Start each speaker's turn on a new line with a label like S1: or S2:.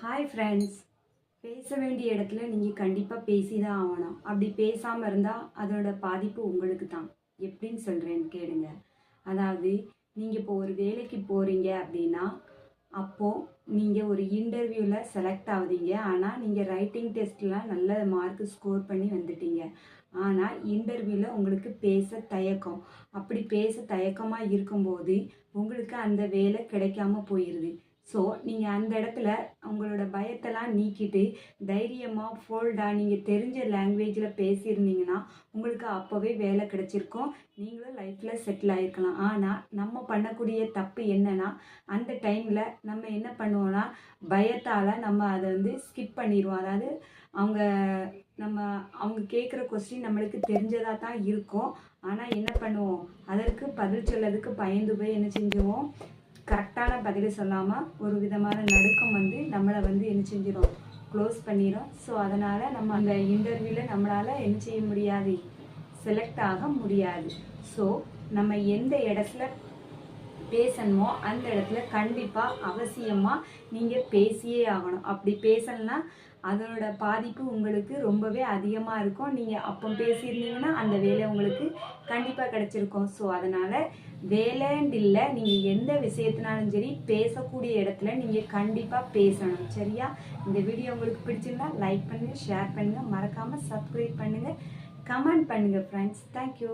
S1: Hi friends பேச வேண்டிய இடத்துல நீங்கள் கண்டிப்பாக பேசி தான் ஆகணும். அப்படி பேசாமல் இருந்தால் அதோட பாதிப்பு உங்களுக்கு தான் எப்படின்னு சொல்கிறேன்னு கேளுங்க. அதாவது நீங்கள் இப்போ ஒரு வேலைக்கு போகிறீங்க அப்படின்னா அப்போது நீங்கள் ஒரு இன்டர்வியூவில் செலக்ட் ஆகுதீங்க. ஆனால் நீங்கள் ரைட்டிங் டெஸ்ட்லாம் நல்ல மார்க் ஸ்கோர் பண்ணி வந்துட்டீங்க. ஆனால் இன்டர்வியூவில் உங்களுக்கு பேச தயக்கம். அப்படி பேச தயக்கமாக இருக்கும்போது உங்களுக்கு அந்த வேலை கிடைக்காம போயிடுது ஸோ நீங்கள் அந்த இடத்துல உங்களோட பயத்தெல்லாம் நீக்கிட்டு தைரியமாக ஃபோல்டாக நீங்கள் தெரிஞ்ச லாங்குவேஜில் பேசியிருந்தீங்கன்னா உங்களுக்கு அப்போவே வேலை கிடச்சிருக்கும். நீங்களும் லைஃப்பில் செட்டில் ஆகிருக்கலாம் ஆனால் நம்ம பண்ணக்கூடிய தப்பு என்னென்னா அந்த டைமில் நம்ம என்ன பண்ணுவோம்னா பயத்தால் நம்ம அதை வந்து ஸ்கிப் பண்ணிடுவோம். அதாவது அவங்க நம்ம அவங்க கேட்குற கொஸ்டின் நம்மளுக்கு தெரிஞ்சதாக தான் இருக்கும். ஆனால் என்ன பண்ணுவோம்? அதற்கு பதில் சொல்லதுக்கு பயந்து போய் என்ன செஞ்சுவோம் கரெக்டான பதிலை சொல்லாமல் ஒரு விதமான நடுக்கம் வந்து நம்மளை வந்து என்ன செஞ்சிடும் க்ளோஸ் பண்ணிடும் ஸோ அதனால் நம்ம அந்த இன்டர்வியூவில் நம்மளால் என்ன செய்ய முடியாது? செலக்ட் ஆக முடியாது. ஸோ நம்ம எந்த இடத்துல பேசணுமோ அந்த இடத்துல கண்டிப்பாக அவசியமாக நீங்கள் பேசியே ஆகணும். அப்படி பேசலைன்னா அதனோட பாதிப்பு உங்களுக்கு ரொம்பவே அதிகமாக இருக்கும். நீங்கள் அப்போ பேசியிருந்தீங்கன்னா அந்த வேலை உங்களுக்கு கண்டிப்பாக கிடச்சிருக்கும். ஸோ அதனால் வேலைன்னு இல்லை நீங்கள் எந்த விஷயத்தினாலும் சரி பேசக்கூடிய இடத்துல நீங்கள் கண்டிப்பாக பேசணும். சரியா? இந்த வீடியோ உங்களுக்கு பிடிச்சிருந்தா லைக் பண்ணுங்கள் ஷேர் பண்ணுங்கள் மறக்காமல் சப்ஸ்கிரைப் பண்ணுங்கள் கமெண்ட் பண்ணுங்கள் ஃப்ரெண்ட்ஸ் தேங்க்யூ